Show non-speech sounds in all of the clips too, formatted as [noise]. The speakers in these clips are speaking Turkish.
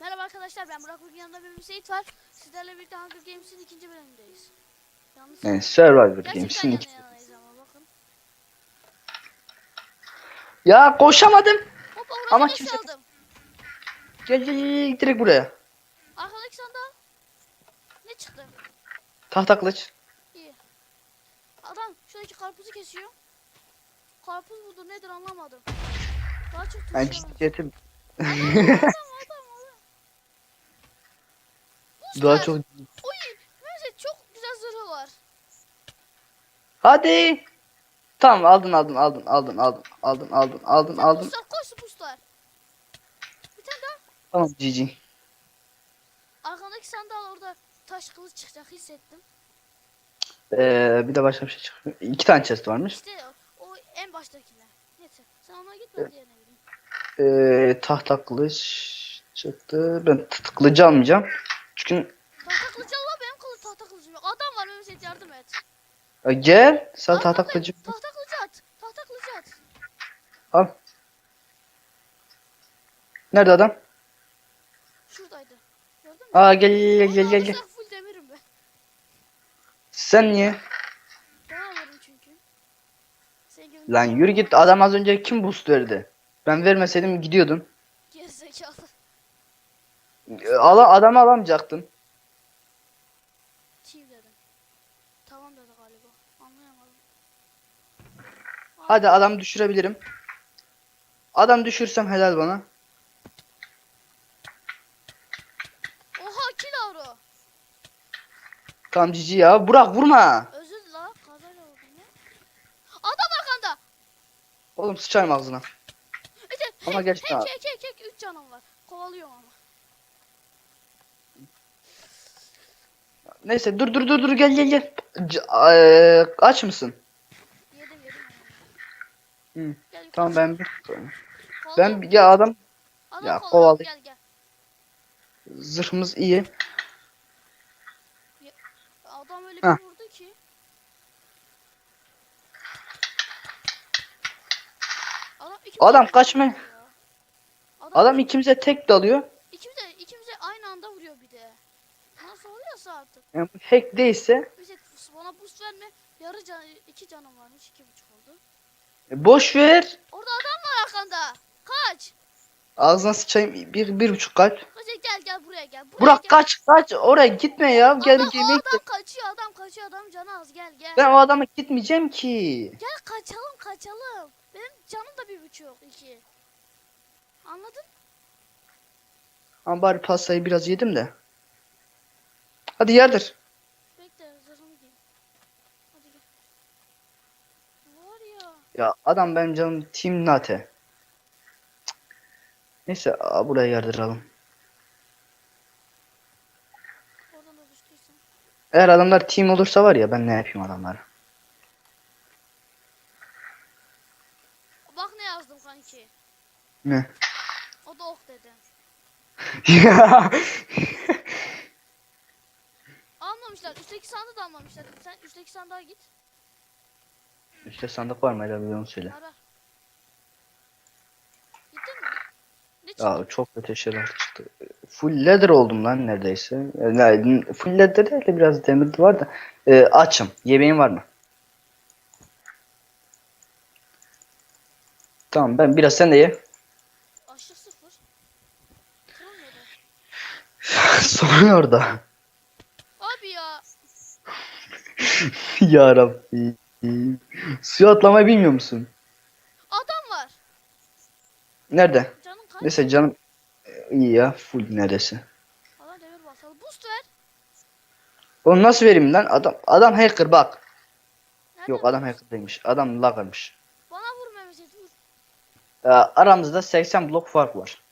Merhaba arkadaşlar ben Burak bugün yanımda bir Seyit var. Sizlerle birlikte Hunger Games'in ikinci bölümündeyiz. Yalnız Yani Survivor gerçekten Games'in yana iki- yanayız ama bakın. Ya koşamadım. Hop orada Ama Ama kimse- aldım. Gel gel gel direkt buraya. Arkadaki sandal. Ne çıktı? Tahta kılıç. İyi. Adam şuradaki karpuzu kesiyor. Karpuz mudur nedir anlamadım. Daha çok Ben turşu var. Adam adam adam. Daha çok. Uy, Mehmet çok güzel zırhı var. Hadi. Tamam aldın aldın aldın aldın aldın aldın aldın aldın aldın. Booster koş booster. Bir tane daha. Tamam GG. Arkandaki sandal orada taş kılıç çıkacak hissettim. Ee, bir de başka bir şey çıkıyor. İki tane chest varmış. İşte o, o en baştakine. Neyse sen ona git ben diğerine gideyim. Ee, tahta kılıç çıktı. Ben t- kılıcı almayacağım. Çünkü Tahta kılıcı al lan, benim kılıç tahta kılıcım yok. Adam var Mehmet yardım et. Gel. Sen Al, tahta al, kılıcı Tahta kılıcı at. Tahta kılıcı at. al. Nerede adam? Şuradaydı. Gördün mü? Aa gel gel gel gel gel. alırsak full demirim ben. Sen niye? Ben alırım çünkü. Sen gibi Lan yürü git. Adam az önce kim boost verdi? Ben vermeseydim gidiyordun. Gerizekalı. Ala adamı alamayacaktın. Team dedim. Tamam dedi galiba. Anlayamadım. Hadi adam düşürebilirim. Adam düşürsem helal bana. Oha kill avro. Tamam cici ya. Burak vurma. Özür la. Kazayla oldu ne? Adam arkanda. Oğlum sıçarım ağzına. İşte Ama Kek daha. kek kek kek 3 canım var. Kovalıyorum ama. Neyse dur dur dur dur gel gel gel. C- eee, aç mısın? Hı, Tamam ben Kovalıyorum. ben ya adam Adam ya, kovalı- Gel gel. zırhımız iyi. Adam öyle Heh. bir vurdu ki. Adam, ikimize Adam tek kaçma. ya. Adam, Adam ikimize tek dalıyor. ikimize, ikimize aynı anda vuruyor bir de. Nasıl oluyorsa artık. Yani hack değilse Bize bana boost verme. Yarı can, iki canım varmış. iki buçuk oldu. E, boş ver. Orada adam var arkanda. Kaç. Ağzına sıçayım bir, bir buçuk kalp. Kaç gel gel buraya gel. Buraya Burak gel. kaç kaç oraya gitme ya. Gel adam, o yemek adam kaçıyor adam kaçıyor adam canı az gel gel. Ben o adama gitmeyeceğim ki. Gel kaçalım kaçalım. Benim canım da bir buçuk iki. Anladın? Ama bari pastayı biraz yedim de. Hadi yardır. Bekle zırhımı giyeyim. Hadi gel. Var ya. Adam benim canım Team Nate. Neyse aa, buraya yardıralım. Eğer adamlar team olursa var ya ben ne yapayım adamlara. Bak ne yazdım kanki. Ne? O da ok dedi. Ya. [laughs] Almamışlar. Üstteki sandığı da almamışlar. Sen üstteki sandığa git. İşte sandık var mı helal bir onu söyle. Ara. Gittin mi? Ne çıktı? Ya çok kötü şeyler çıktı. Full leather oldum lan neredeyse. Yani full leather değil de biraz demir var da. Ee, açım. Yemeğin var mı? Tamam ben biraz sen de ye. Aşırı sıfır. [laughs] Orada. Abi ya. [laughs] ya Rabbi. Suya atlamayı bilmiyor musun? Adam var. Nerede? Canın kaç? Neyse canım e, iyi ya full neredeyse. Adam demir basalı. Boost ver. Onu nasıl vereyim lan? Adam adam hacker bak. Nerede Yok adam hacker değilmiş. Adam laggermış. Bana vur Mehmet. Ee, aramızda 80 blok fark var.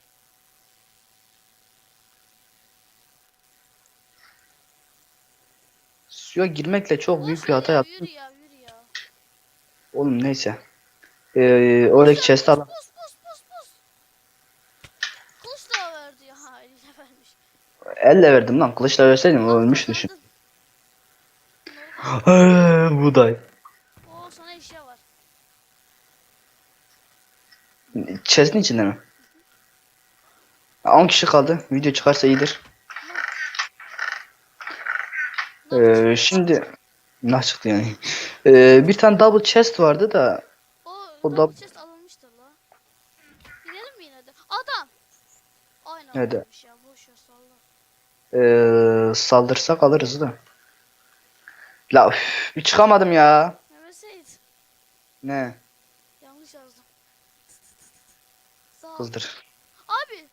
Suya girmekle çok büyük Olsun bir hata ya, yaptım. Yürü ya yürü. Oğlum neyse. Ee, oradaki chest'i al. Pus pus pus pus. Kılıç da verdi ya. Ha eliyle vermiş. Elle verdim lan. Kılıçla verseydim o ölmüş düşün. Buğday. Oo sana eşya var. Chest'in içinde mi? 10 kişi kaldı. Video çıkarsa iyidir. Ee, şimdi ne çıktı yani? Ee, bir tane double chest vardı da O, o o da- chest alınmıştır la. Gidelim mi yine de? Adam. Aynen Nerede? alınmış ya. Boş ver ee, saldırsak alırız da. La üf, çıkamadım ya. Mehmet. Ne? Yanlış yazdım. Sağ. Kızdır. Abi.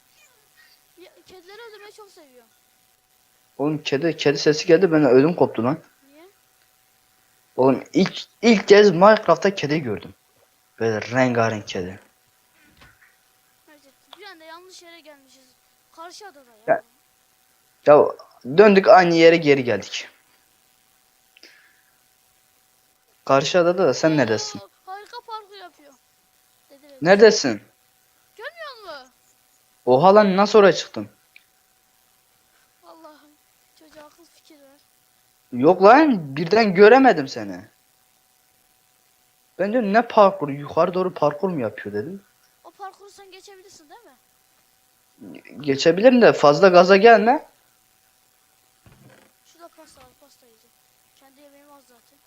Ya, kedileri öldürmeyi çok seviyorum. Oğlum kedi kedi sesi geldi bana ödüm koptu lan. Oğlum ilk ilk kez Minecraft'ta kedi gördüm. Böyle rengarenk kedi. Evet, bir anda yanlış yere gelmişiz. Karşı adada ya. Ya- Ya döndük aynı yere geri geldik. Karşı adada da sen neredesin? Oo, harika parkur yapıyor. Dedi ve- Neredesin? Görmüyor musun? Oha lan nasıl oraya çıktın? Yok lan birden göremedim seni. Ben diyorum ne parkur yukarı doğru parkur mu yapıyor dedim. O parkuru sen geçebilirsin değil mi? Geçebilirim de fazla gaza gelme. Şurada pasta al pasta yiyeceğim. Kendi yemeğim az zaten.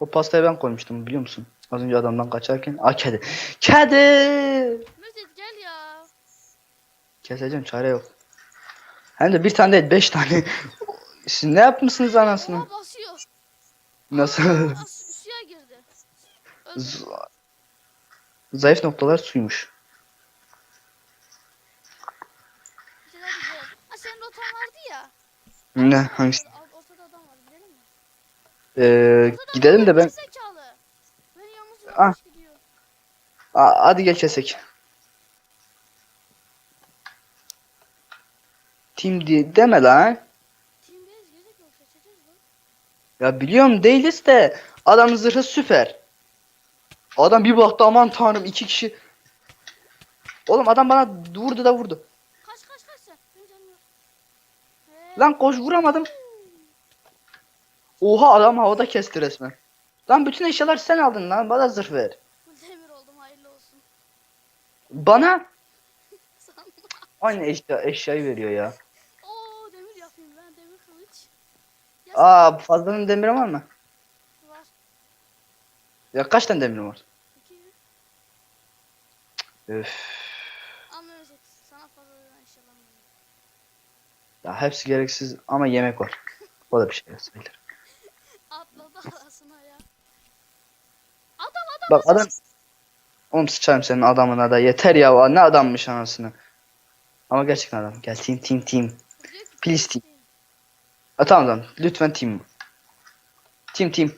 O pastayı ben koymuştum biliyor musun? Az önce adamdan kaçarken. Aa kedi. Kedi! Müjdet gel ya. Keseceğim çare yok. Hem de bir tane değil beş tane. [laughs] Siz ne yapmışsınız anasını? Basıyor. Nasıl? Suya girdi. Öldü. Z- Zayıf noktalar suymuş. Güzel. Ha senin rotan vardı ya. Ne hangisi? Ortada, ortada adam var gidelim mi? Ee, Ortada gidelim adam de var, ben. gerizekalı. Beni yalnız Ah. bırakmış gidiyor. Hadi gel kesek. Team diye deme lan. Team base gerek yok seçeceğiz lan. Ya biliyorum değiliz de adamın zırhı süper. Adam bir baktı aman tanrım iki kişi. Oğlum adam bana vurdu da vurdu. Kaç kaç kaç sen. Lan koş vuramadım. Oha adam havada kesti resmen. Lan bütün eşyalar sen aldın lan bana zırh ver. Demir oldum hayırlı olsun. Bana [laughs] aynı eşya eşyayı veriyor ya. Oo demir yapayım ben demir kılıç. Ya Aa fazlanın demiri var mı? var. Ya kaç tane demir var? İki. Öf. Anla özet. Sana fazladan inşallah. Ya hepsi gereksiz ama yemek var. [laughs] O da bir şey sayılır. Atladı arasına ya. Adam adam. Bak adam Oğlum sıçarım senin adamına da yeter ya ne adammış anasını. Ama gerçekten adam. Gel team team team. Please team. Ha, tamam tamam lütfen team. Team team.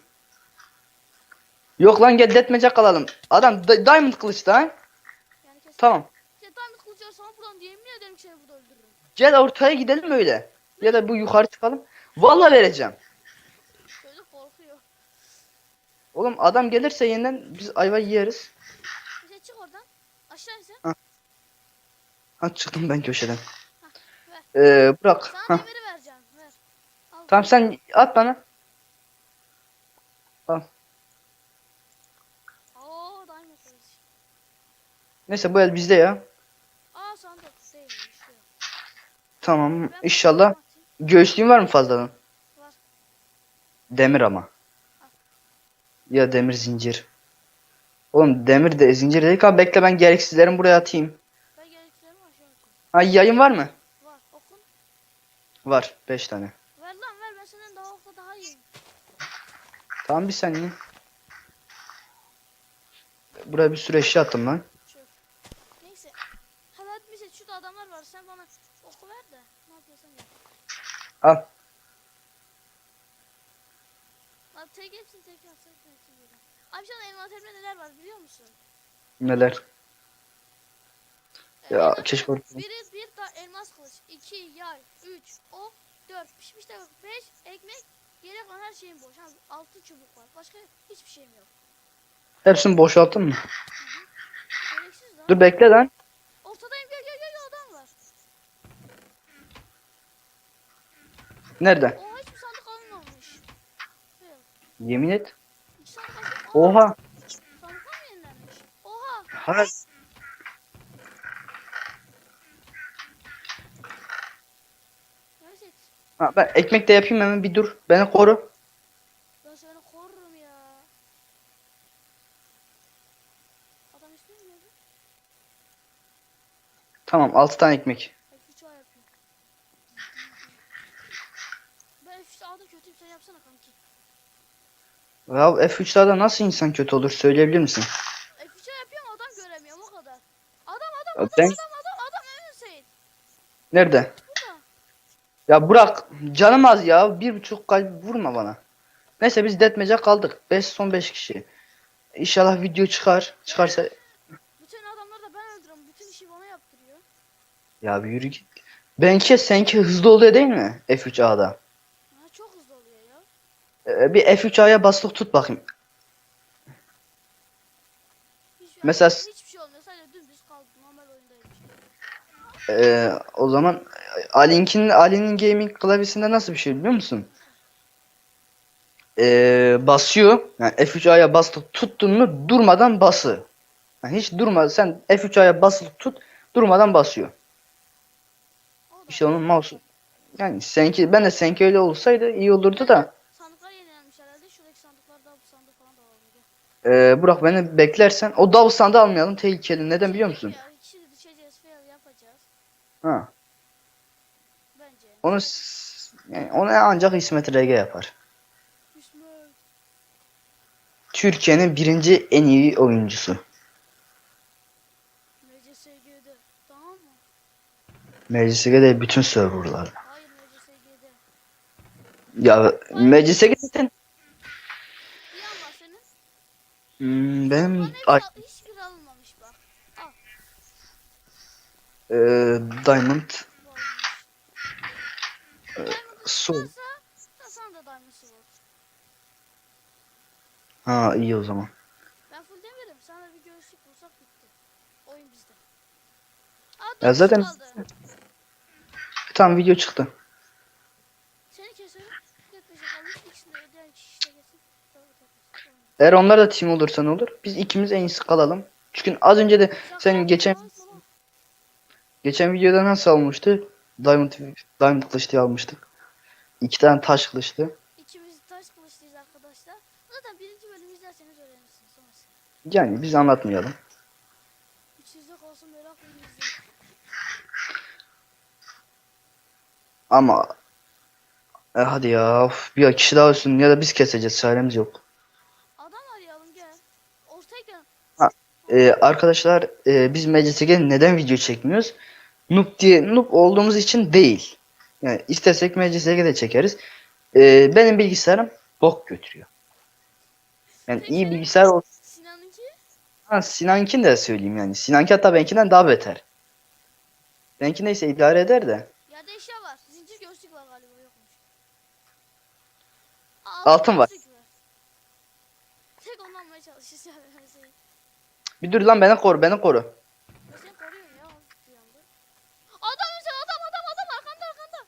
Yok lan gel deathmatch'e kalalım. Adam di- diamond kılıç lan. Yani kesin. Tamam. Ya diamond kılıcı sana buradan diye yemin ederim seni burada öldürürüm. Gel ortaya gidelim öyle. Ya da bu yukarı çıkalım. Vallahi vereceğim. Çocuk korkuyor. Oğlum adam gelirse yeniden biz ayva yeriz. İşte çık oradan. Aşağı insen. Ha çıktım ben köşeden. Ee, bırak. Sana Ha. demiri. Tamam sen at bana. Oo diamond kılıç. Neyse bu el bizde ya. Aa sandık değilmiş. Yok. Tamam Ben inşallah. atayım. Göğüslüğün var mı fazladan? Var. Demir ama. Ya demir zincir. Oğlum demir de zincir dedik ama bekle ben gereksizlerimi buraya atayım. Ben gerektilerimi aşağı atayım. Ha yayın var mı? Var. Okun. Var 5 tane. Ver lan ver ben senden daha okla daha iyiyim. Tamam bir saniye. Buraya bir sürü eşya attım lan. Neyse. Hadi hadi mesela şurada adamlar var. Sen bana oku ver de. Ne yapıyorsan yap. Al. Abi tek hepsini tek hepsini. Abi şu an envanterimde neler var biliyor musun? Neler? Ee, Ya, keşke Biri bir da elmas kılıç. iki yay. Üç ok. Dört. Pişmiş de beş ekmek. Geri kalan her şeyim boş. Ha, altı çubuk var. Başka hiçbir şeyim yok. Hepsini boşalttın mı? Gereksiz lan. Dur bekle lan. Ortadayım gel gel gel adam var. Nerede? Oha hiçbir sandık alınmamış. Gel. Yemin et. İki sandık alınmamış. Oha. Sandıklar mı yenilenmiş? Oha. Ha. Neyse. Ha, ben ekmek de yapayım hemen bir dur. Beni koru. Ben seni korurum ya. Adam ismi mi? Tamam 6 tane ekmek. F3 A yapıyor. Ben F3 A'da kötüyüm sen yapsana kanki. Ya F3'lerde nasıl insan kötü olur söyleyebilir misin? F3 A yapıyorum adam göremiyorum o kadar. Adam adam adam ben- adam adam adam Emin Hüseyin. Nerede? Ya bırak. Canım az ya. Bir buçuk kalp vurma bana. Neyse biz detmece kaldık. 5 son 5 kişi. İnşallah video çıkar. Çıkarsa Bütün adamları da ben öldürüyorum. Bütün işi bana yaptırıyor. ya bir yürü git. Benki seninki hızlı oluyor değil mi? F3A'da. Ha, çok hızlı oluyor ya. Ee, bir F3A'ya bastık tut bakayım. Hiç, Mesela- hiçbir şey olmuyor. Sadece dümdüz kaldı. Normal oyundaymış. Ee, o zaman Ali'nin Ali'nin gaming klavyesinde nasıl bir şey biliyor musun? Ee, basıyor. Yani F3A'ya bastık tuttun mu durmadan bası. Yani hiç durma sen F3A'ya basılı tut durmadan basıyor. İşte onun mouse yani seninki ben de seninki öyle olsaydı iyi olurdu da. Sandıklar yenilenmiş herhalde. Şuradaki sandıklar da bu sandık falan da. Gel. Ee, Burak beni beklersen o Davul sandığı almayalım tehlikeli. Neden biliyor musun? Ya şimdi düşeceğiz fail yapacağız. Ha. Onu yani onu ancak İsmet RG yapar. Türkiye'nin birinci en iyi oyuncusu. MCSG'de. Tamam mı? MCSG'de bütün serverlar. Hayır MCSG'de. Ya MCSG zaten hmm, benim ay, hiçbir alınmamış bak. Al. e, Diamond. Da sana da Diamond Sword. Ha iyi o zaman. Ben full demirim. Sana bir göğüslük bulsak bitti. Oyun bizde. Aa, Ya zaten kaldı. tam video çıktı. Seni keserim. Yetmeyecek kalmış. İkisini de ödeyen kişi işte kesin. Tamam, tamam, tamam. Eğer onlar da team olursa ne olur? Biz ikimiz en iyisi kalalım. Çünkü az önce de sen geçen geçen videoda nasıl almıştı? Diamond Diamond kılıçlı almıştık. İki tane taş kılıçlı. İkimiz taş kılıçlıyız arkadaşlar. Zaten birinci bölümü izlerseniz öğrenirsiniz. Yani biz anlatmayalım. İçinizde kalsın merakla izleyin. Ama e, hadi ya of, bir kişi daha olsun ya da biz keseceğiz çaremiz yok. Adam arayalım gel. Ortaya gel. Ee, arkadaşlar e, biz MCSG'de neden video çekmiyoruz? Noob diye noob olduğumuz için değil. Yani istesek MCSG'de çekeriz. Ee, benim bilgisayarım bok götürüyor. Yani iyi bilgisayar olsa Sinan'ınki Sinan'ınkini de söyleyeyim yani. Sinan'ınki hatta benimkinden daha beter. Benimki neyse idare eder de. yerde eşya var. Zincir göğüslük var galiba yokmuş. Aa, Altın var. Tek ondan almaya seni, [laughs] Bir dur lan beni koru beni koru. ben seni koruyorum ya. Bir anda. Adam Hüseyin adam adam adam arkanda arkanda.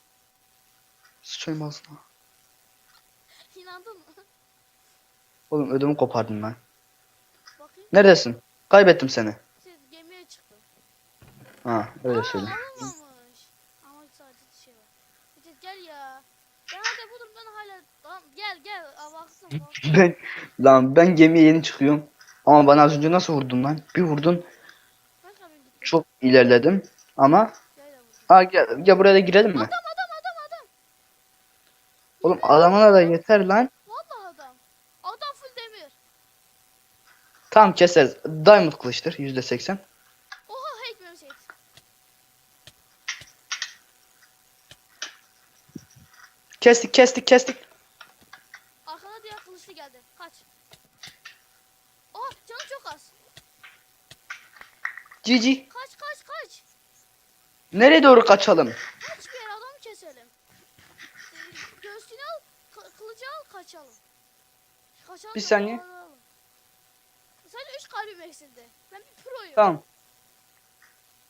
Ağzına. İnandın mı? Oğlum ödümü kopardım ben. Bakayım. Neredesin? Kaybettim seni. Şey, gemiye çıktı. Ha öyle söyle. Ama sadece şey var. Hadi gel ya. Ben hadi bu durumdan hala tamam gel gel Aa, baksın bak. Ben lan ben gemiye yeni çıkıyorum. Ama bana az önce nasıl vurdun lan? Bir vurdun. Çok ilerledim. Ama Gel gel, gel buraya da girelim mi? Adam. Oğlum adamına da yeter lan. Vallahi adam. Adam full demir. Tamam keseriz. Diamond kılıçtır %80. Oha hack memseyt. Kestik kestik kestik. Arkada diğer kılıçlı geldi. Kaç. Oha canı çok az. GG. Kaç kaç kaç. Nereye doğru kaçalım? Kaç bir yere adamı keselim. Ee, Göğsünü al. kı- kılıcı al kaçalım. Kaçalım. Bir saniye. kovalayalım. abim eksildi. Ben bir proyum. Tamam.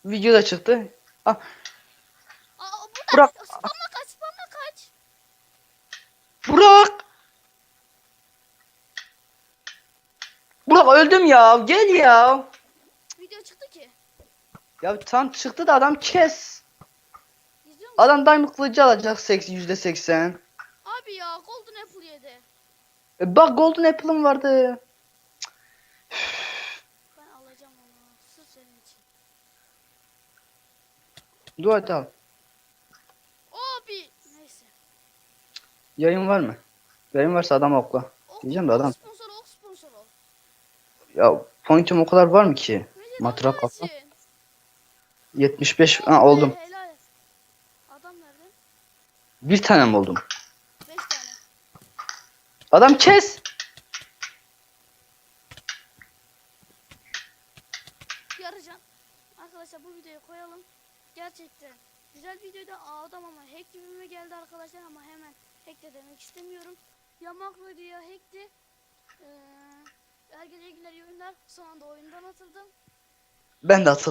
Video da çıktı. Ah, Aa, burada Burak. spamla kaç spamla kaç. Burak! Burak öldüm ya. Gel ya. Video çıktı ki. Ya tam çıktı da adam kes. İzliyor musun? Adam diamond kılıcı alacak seks- %80. Abi ya Golden Apple yedi. E bak golden apple'ım vardı. Ben alacağım onu. Sırf senin için. Dur hadi al. Abi. Neyse. Yayın var mı? Yayın varsa adam okla. Ok, Diyeceğim de adam. Sponsor ol sponsor ol. Ya pointim o kadar var mı ki? Matrak atla. için. 75 Oh ha oldum. helal et. Adam nerede? Bir tanem oldum. 5 tane. Adam kes. Yarıcan. Arkadaşlar bu videoyu koyalım. Gerçekten güzel videoydu. Aa, Adam ama hack gibime geldi arkadaşlar ama hemen hack de demek istemiyorum. Yamaklı diye hackti. Ee, herkese iyi günler, iyi oyunlar. Son anda oyundan atıldım. Ben de atıldım.